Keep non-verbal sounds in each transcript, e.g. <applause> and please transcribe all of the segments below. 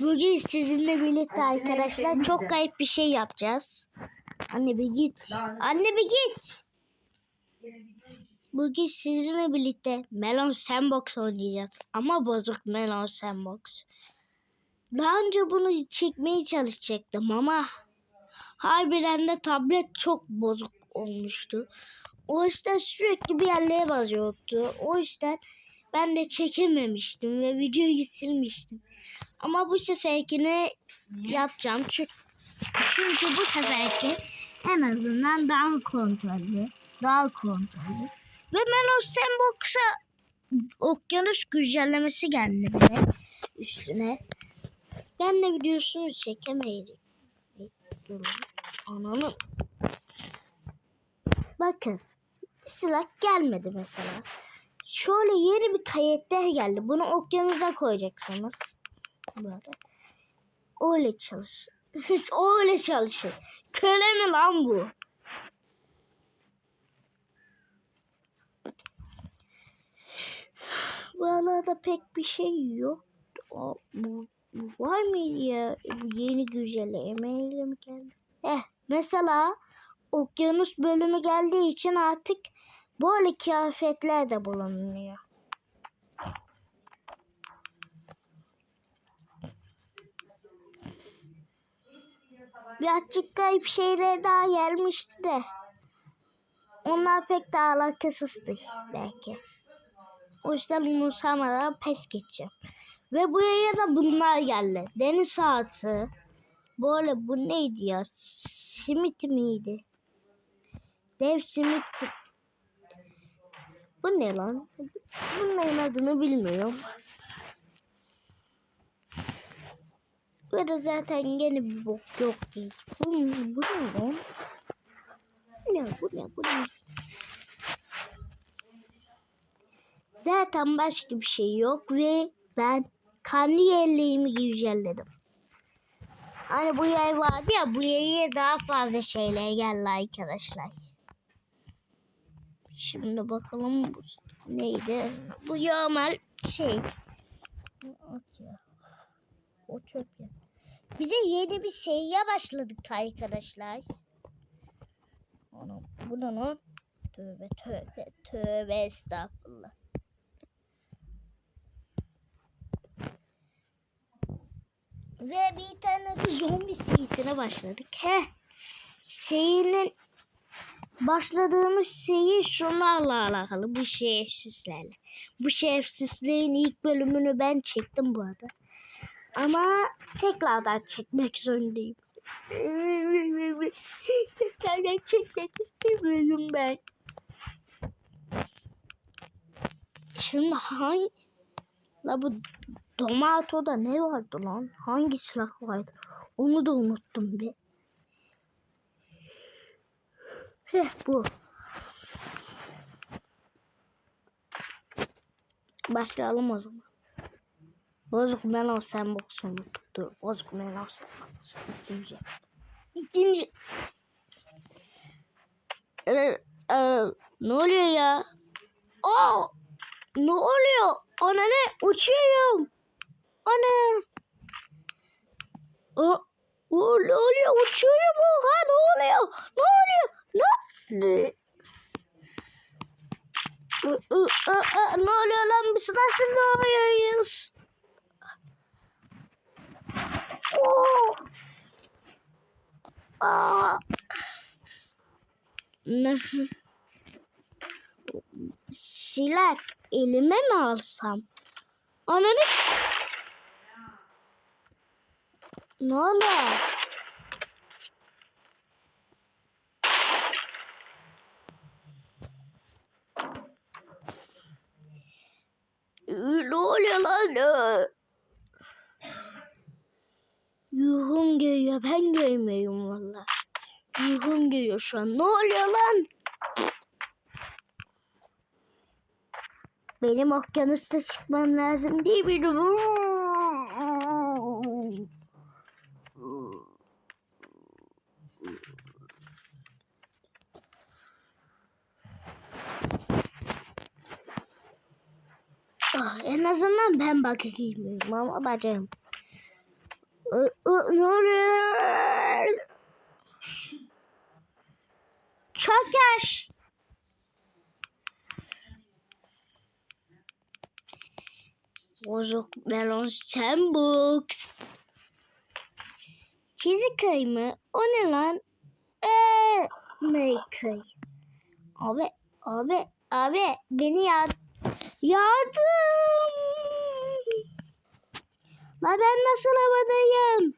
Bugün sizinle birlikte arkadaşlar çok kayıp bir şey yapacağız. Anne bir git. Anne bir git. Bugün sizinle birlikte Melon Sandbox oynayacağız. Ama bozuk Melon Sandbox. Daha önce bunu çekmeye çalışacaktım ama harbiden de tablet çok bozuk olmuştu. O yüzden sürekli bir yerlere basıyordu. O yüzden ben de çekememiştim ve videoyu silmiştim. Ama bu seferkini yapacağım. Çünkü, çünkü bu seferki en azından daha kontrollü. Daha kontrollü. Ve Melos Sandbox'a okyanus güncellemesi geldi bir de üstüne. Ben de videosunu çekemeyecek. Durun. Ananı. Bakın. Silah gelmedi mesela. Şöyle yeni bir kayıtlar geldi. Bunu okyanusa koyacaksınız. Böyle. Öyle çalış. <laughs> Öyle çalışır. Köle mi lan bu? Bu arada pek bir şey yok. O, bu, bu var mıydı ya? Yeni güncelleme mi geldi? Eh mesela okyanus bölümü geldiği için artık böyle kıyafetler de bulunuyor. Birazcık kayıp şeyler daha gelmişti de. Onlar pek de alakasızdı belki. O yüzden umursamadan pes geçeceğim. Ve buraya da bunlar geldi. Deniz saati. Böyle bu neydi ya? Simit miydi? Dev simit. Bu ne lan? Bunların adını bilmiyorum. Burada zaten gene bir bok yok değil. Bu, bu ne? Bu ne bu ne bu ne? Zaten başka bir şey yok ve ben kendi yerliğimi güncelledim. Hani bu yay vardı ya bu yaya daha fazla şeyler geldi arkadaşlar. Şimdi bakalım bu neydi? Bu normal şey. O çöp ya. Bize yeni bir şeye başladık arkadaşlar. Ana, bu ne? Tövbe tövbe tövbe estağfurullah. Ve bir tane de zombi serisine başladık. He. Şeyinin başladığımız şeyi şunlarla alakalı. Bu şerefsizlerle. Bu şerefsizliğin ilk bölümünü ben çektim bu arada. Ama tekrardan çekmek zorundayım. <laughs> tekrardan çekmek istemiyorum ben. Şimdi hangi... La bu Domato'da ne vardı lan? Hangi silah vardı? Onu da unuttum bir. Heh bu. Başlayalım o zaman. Bozuk Melon Sandbox'u unuttuk. Dur. Bozuk Melon Sandbox. İkinci. İkinci. Ee, e, ne oluyor ya? Oh! Ne oluyor? Ana ne? Uçuyorum. Ana. O, o ne oluyor? Uçuyorum. Oha ne oluyor? Ne oluyor? Ne? Ne? Ne oluyor lan? Biz nasıl doğuyoruz? Silah elime mi alsam? Ananı Ne oluyor? Ee, Ne oluyor lan? Ee, Yuhum geliyor. Ben görmüyorum valla. Yuhum geliyor şu an. Ne oluyor lan? Benim okyanusta çıkmam lazım değil mi? Ah, en azından ben baka girmiyorum ama bacım. Ne oluyor? Çok yaş. Bozuk melon sandbox. Fizikay mı? O ne lan? Eee, Meykay. Abi, abi, abi beni yad yardım. La ben nasıl havadayım?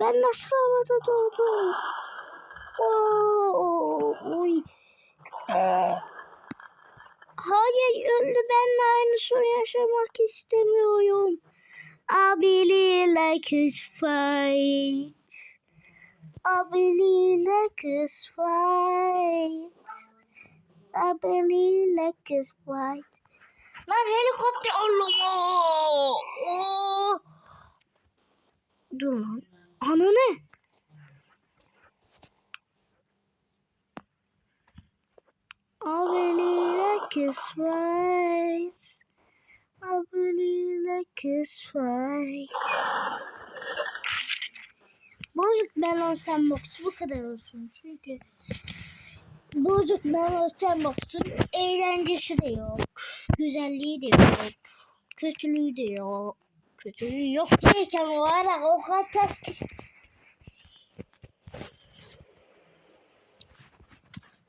Ben nasıl havada doğdum? Oo, oy. Ee, Hayır öldü benimle aynı sorun yaşamak istemiyorum. I believe like it's fight. I believe like it's fight. I believe like it's fight. Lan helikopter Allah. Oo. Dur lan. Ana I believe like it's right. I believe like. Bozuk melon sandbox bu kadar olsun çünkü bozuk melon sandbox'un eğlencesi de yok, güzelliği de yok, kötülüğü de yok. Kötülüğü yok diyeceğim o ara o kadar kişi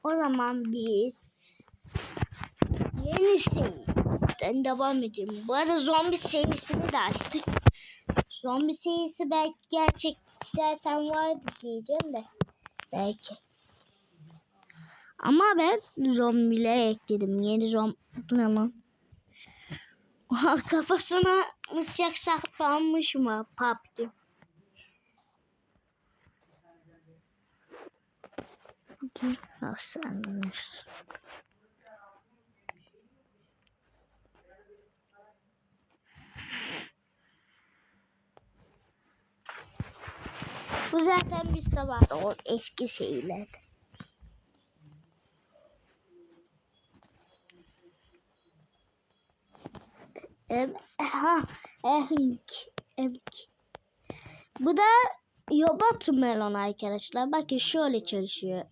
O zaman biz yeni seriden devam edelim. Bu arada zombi serisini de açtık. Zombi serisi belki gerçek zaten vardı diyeceğim de. Belki. Ama ben zombiler ekledim. Yeni zombi lan? Kafasına mıscak saplanmış mı? Papki. Hastanmış. Bu zaten bizde var o eski şeyler. Em, ha, emk, emk. Bu da yobot melon arkadaşlar. Bakın şöyle çalışıyor.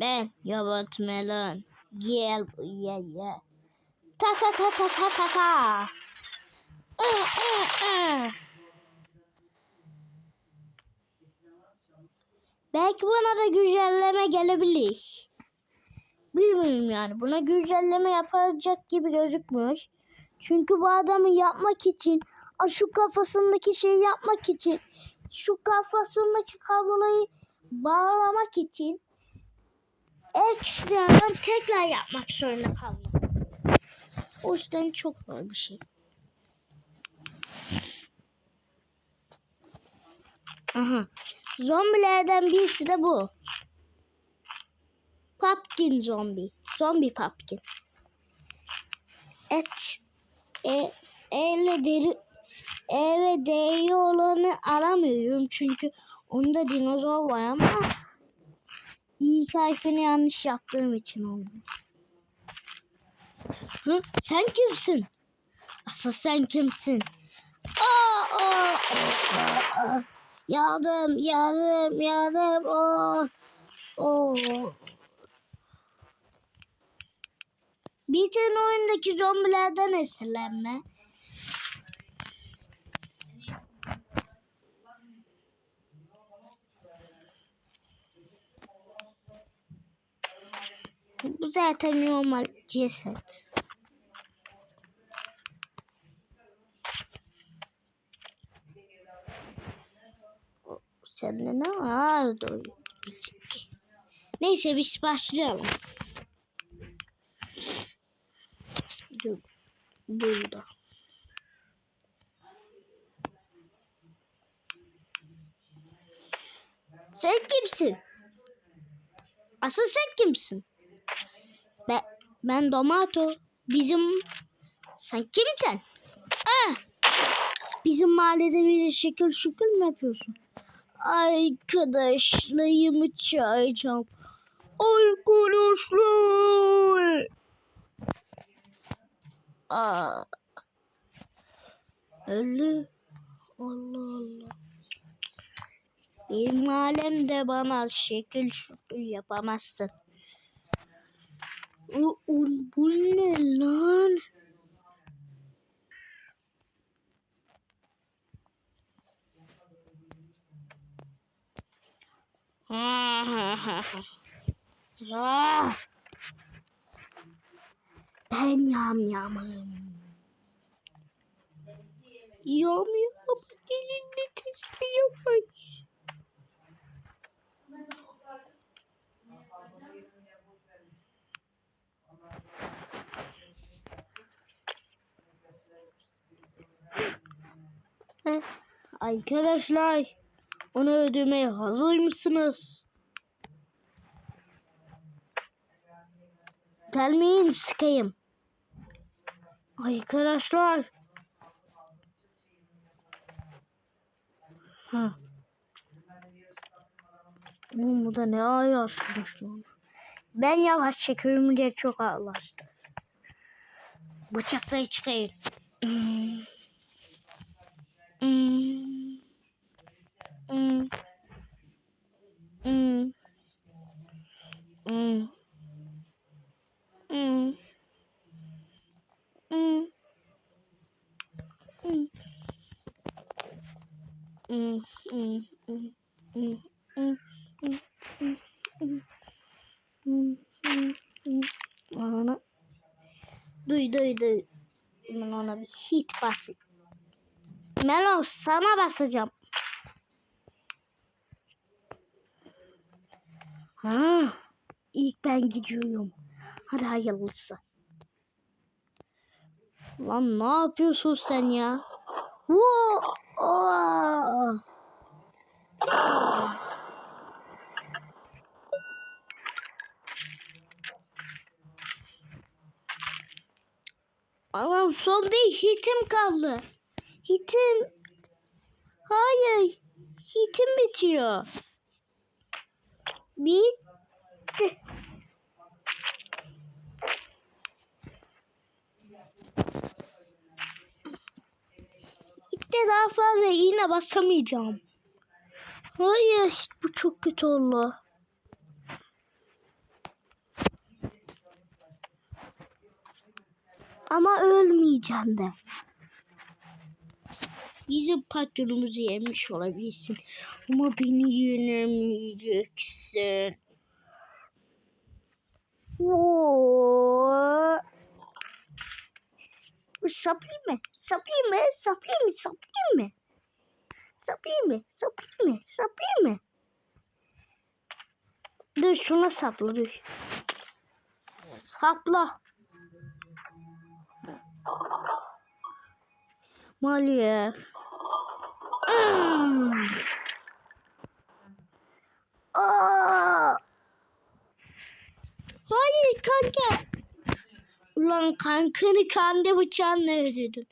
Ben yobot melon. Gel buraya ya. Ta ta ta ta ta ta ta. Ih, ih, ih. Belki buna da güncelleme gelebilir. Bilmiyorum yani. Buna güncelleme yapacak gibi gözükmüyor. Çünkü bu adamı yapmak için, şu kafasındaki şeyi yapmak için, şu kafasındaki kabloyu bağlamak için ekstradan tekrar yapmak zorunda kaldım. O yüzden çok zor bir şey. Aha. Zombilerden birisi de bu. Pumpkin zombi. Zombi pumpkin. Et. E, elle deri e ve deri olanı alamıyorum çünkü onda dinozor var ama ilk harfini yanlış yaptığım için oldu. Hı? Sen kimsin? Asıl sen kimsin? Aa, aa, aa, aa. Yardım, yardım, yardım. Oh. Bir tane oyundaki zombilerden esinlenme. Bu zaten normal ceset. Sende ne vardı o gidecek. Neyse biz başlayalım. Burada. Sen kimsin? Asıl sen kimsin? Ben, Domato. Bizim... Sen kimsin? Ah! Bizim mahallede bizi şekil şükür mü yapıyorsun? Arkadaşlarımı çağıracağım. Arkadaşlar. Aa. Öldü. Allah Allah. Benim alemde bana şekil şukul yapamazsın. Oğlum bu ne lan? Ha ha ha ha. Ben yam yamım. Yam yam gelin de kesme. Arkadaşlar, onu ödemeye hazır mısınız? Gelmeyin sıkayım. Arkadaşlar. Ha. Oğlum bu da ne ayarsınız lan. Ben yavaş çekiyorum diye çok ağırlaştı. Bıçakları çıkayın. Mm. Sana basacağım. Ha, ilk ben gidiyorum. Hadi hayırlısı. Lan ne yapıyorsun sen ya? Woo! Oh! Allah'ım son bir hitim kaldı. Hitim. Hayır. Hitim bitiyor. Bitti. İşte daha fazla iğne basamayacağım. Hayır bu çok kötü oldu. Ama ölmeyeceğim de. Bizim patronumuzu yemiş olabilirsin. Ama beni yenemeyeceksin. Saplayayım mı? Saplayayım mı? Saplayayım mı? Saplayayım mı? Saplayayım mı? Saplayayım mı? Saplayayım mı? Dur şuna sapla dur. Sapla. Maliye. Aa! Hayır kanka. Ulan kankanı kandı bıçağınla öldürdün.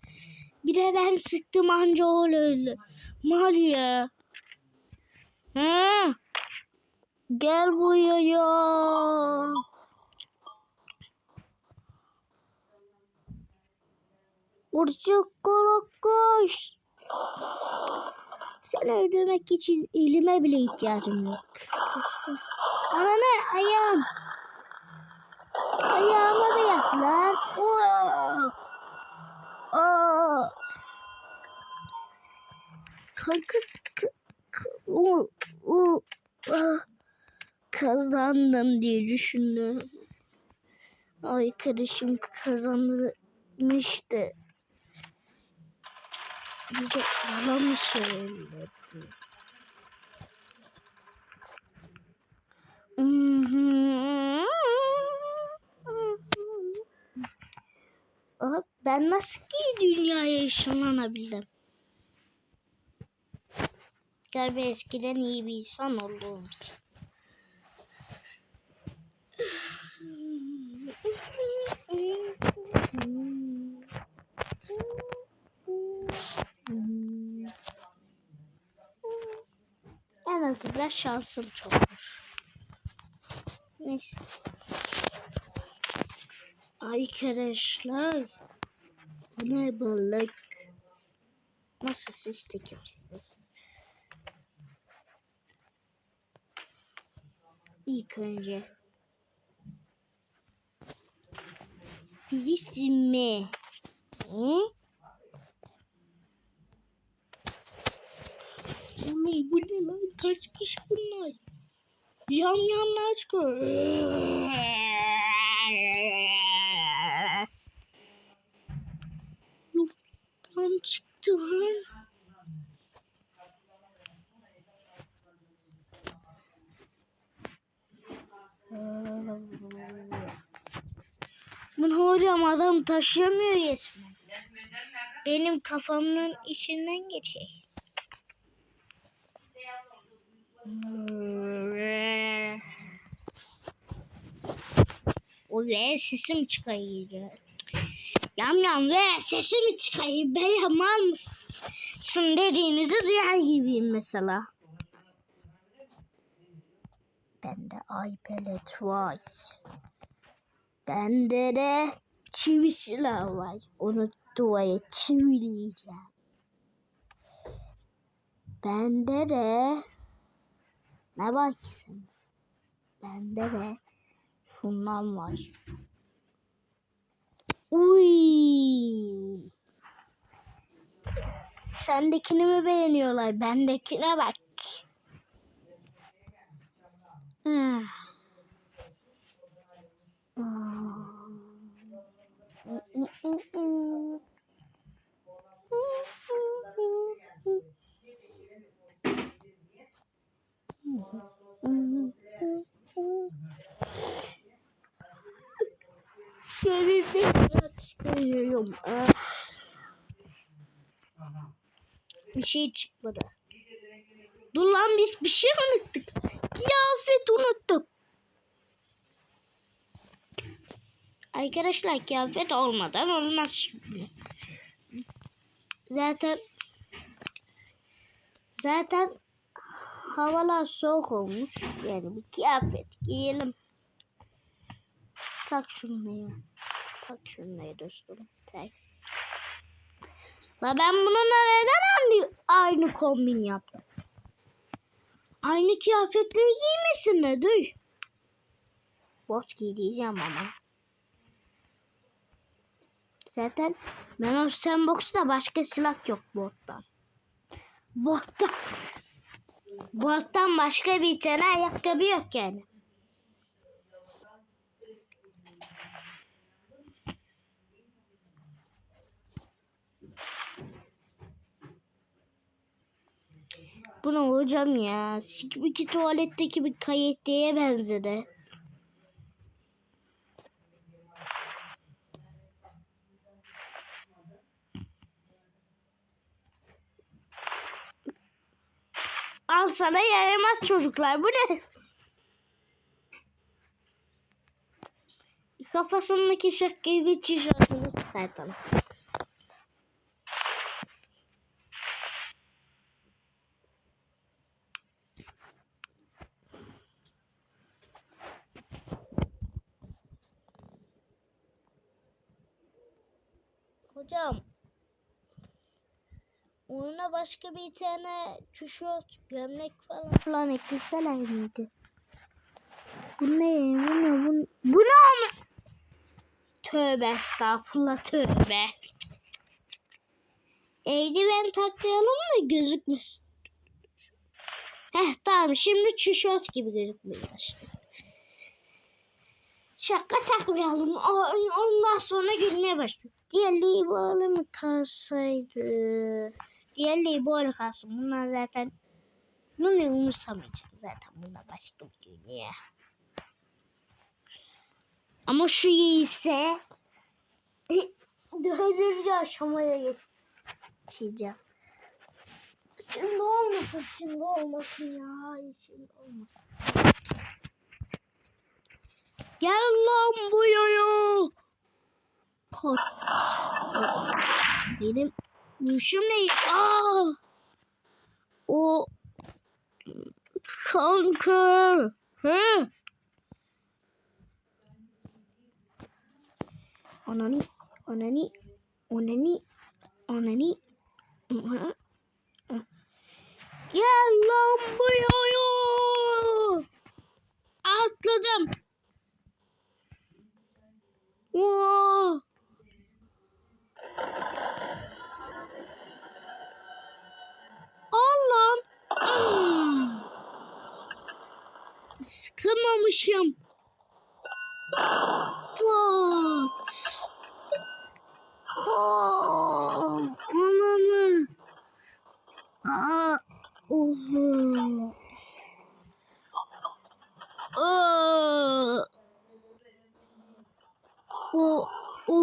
Bir de ben sıktım anca o öldü. Maliye. Ha? Gel buraya. Kurcuk koş. Seni öldürmek için elime bile ihtiyacım yok. Ananı ayağım. Ayağıma da yak lan. Oo. Aa. Kanka k- k- o, o, ah. kazandım diye düşündüm. Arkadaşım kazanmıştı. Bize yalan söyledi? Aha, Ben nasıl ki dünyaya ışınlanabildim? Galiba eskiden iyi bir insan oldum. Azından şansım çokmuş. Neyse. Arkadaşlar. Bu ne balık? Nasıl siz de kimsiniz? ilk önce. Birisi mi? Hı? Bu ne lan? Kaç kişi bunlar? Yam yamlar çıkıyor. Yok, Yam çıktı lan. Bunu hocam adam taşıyamıyor resmen. Benim kafamın içinden geçiyor. O ve sesim çıkıyor. Yam yam ve sesimi çıkıyor. Ben yaman mısın dediğinizi duyar gibiyim mesela. Bende iPad var. Bende de çivi silah var. Onu duvaya çivileyeceğim. Bende de ne var ki sende? Bende de şundan var. Uy. Sendekini mi beğeniyorlar? Bendekine bak. Hmm. Şöyle bir çıkarıyorum. Bir şey çıkmadı. Dur lan biz bir şey unuttuk. Kıyafet unuttuk. Arkadaşlar kıyafet olmadan olmaz şimdi. Zaten zaten havalar soğuk olmuş. Yani bir kıyafet giyelim. Tak şunu Tak şunu dostum. Tak. La ben bununla neden aynı, aynı kombin yaptım? Aynı kıyafetleri giymesin mi? Dur. Bot giyeceğim ama. Zaten ben o sandbox'ta başka silah yok bottan. Bottan. Bottan başka bir tane ayakkabı yok yani. Bu ne hocam ya? Sikbiki tuvaletteki bir kayıtlıya benzedi. Al sana yaramaz çocuklar. Bu ne? Kafasındaki şapkayı bir tişörtünü çıkartalım. Hocam Oyuna başka bir tane tişört, gömlek falan falan ekleseler miydi? Bu ne? Bu ne? Bu, bu ne? Tövbe estağfurullah tövbe. Eldiven taklayalım da gözükmesin. Heh tamam şimdi tişört gibi gözükmeye başladı. Şaka takmayalım. Ondan sonra gülmeye başlıyor. Diğerliği böyle mi kalsaydı? Diğerliği böyle kalsın. Bunlar zaten bunu umursamayacağım. Zaten bunlar başka bir dünya. Ama şu ise <laughs> dördüncü aşamaya geçeceğim. Şimdi olmasın, şimdi olmasın ya. Şimdi olmasın. Gel lan buraya. Pot. Benim Yuşum ne? Aa! O kanka. Hı? Anani, anani, anani, anani. Hı? Gel lan buraya. Atladım. Oo. Allah'ım. Hmm. Sıkılmamışım. Pat. Oo. Ananı. Aa. Oho. Aa. O. O.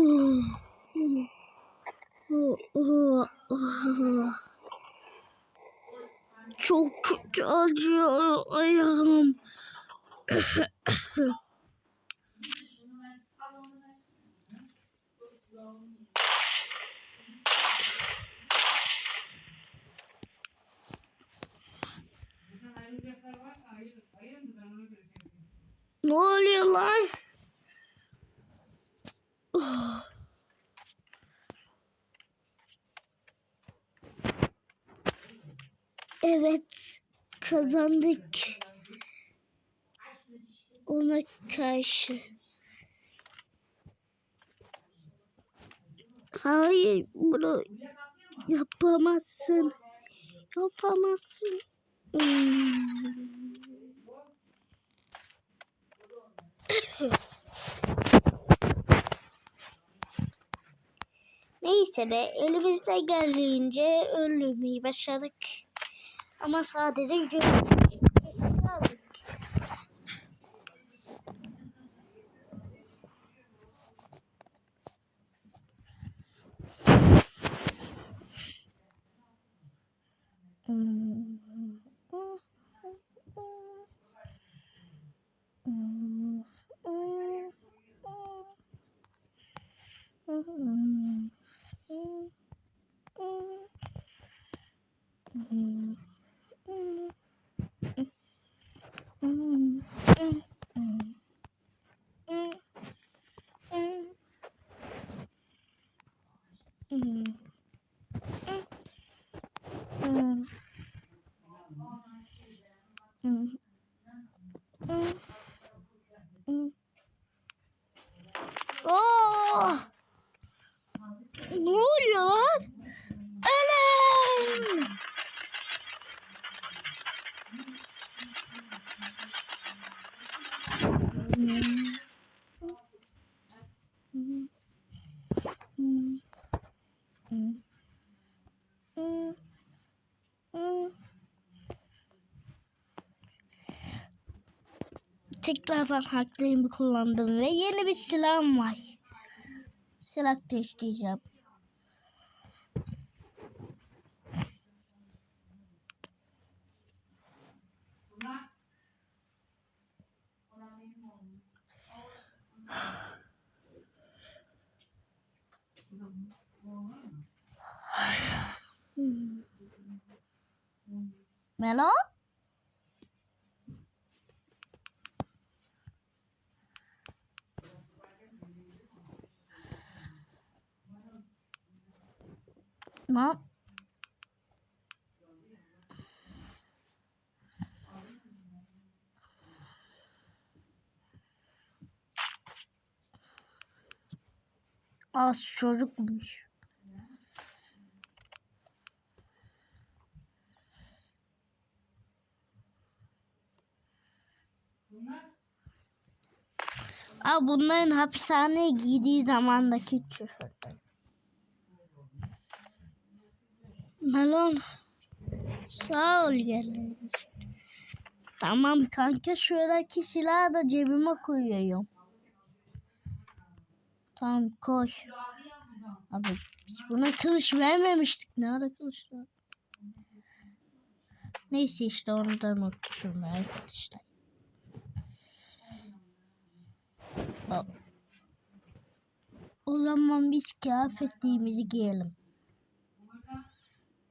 O. O. O. Çok kötü acıyor ayağım. Ne oluyor lan? Oh. Evet, kazandık. Ona karşı. Hayır, bunu yapamazsın. Yapamazsın. Neyse be elimizde geldiğince öldürmeyi başardık. Ama sadece gücümüzü aldık. Oh! Ne oluyor lan? Anam! Tekrardan haklıyımı kullandım ve yeni bir silahım var. Silah değiştireceğim. Hmm. Melon? Ne? Az çocukmuş. Aa, bunların hapishaneye giydiği zamandaki tişörtler. Melon. Sağ ol geldiğin için. Tamam kanka şuradaki silahı da cebime koyuyorum. Tamam koy. Abi biz buna kılıç vermemiştik. Nerede kılıçlar? Neyse işte onu da unutmuşum arkadaşlar. Bak. O zaman biz kıyafetliğimizi giyelim.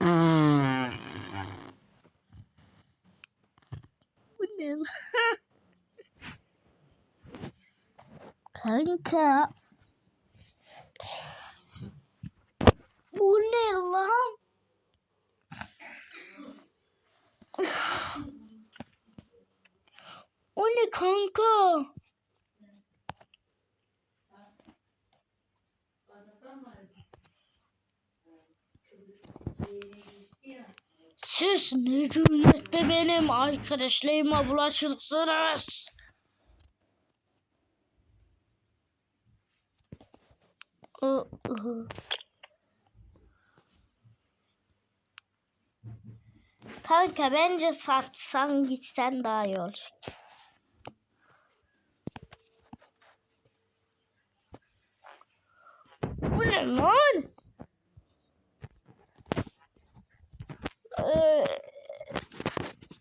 Bu ne lan? Kanka. Bu ne lan? O ne kanka? Siz ne cümlette benim arkadaşlarıma bulaşırsınız? Kanka bence satsan gitsen daha iyi olacak. Bu ne lan? Ee,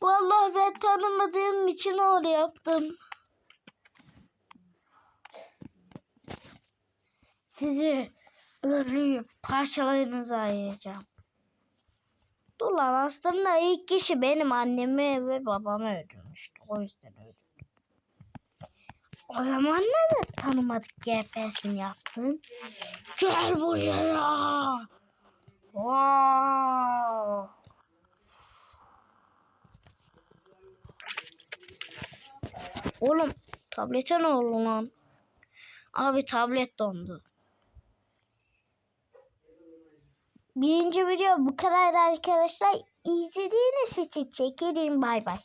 vallahi ben tanımadığım için öyle yaptım. Sizi öldürüp parçalarınıza ayıracağım. Dur lan aslında ilk kişi benim annemi ve babamı öldürmüştü. O yüzden öldürdüm. O zaman neden tanımadık GPS'ini yaptın? Gel buraya. Wow. Oğlum tablete ne oldu lan? Abi tablet dondu. Birinci video bu kadar arkadaşlar. İzlediğiniz için çekelim. Bay bay.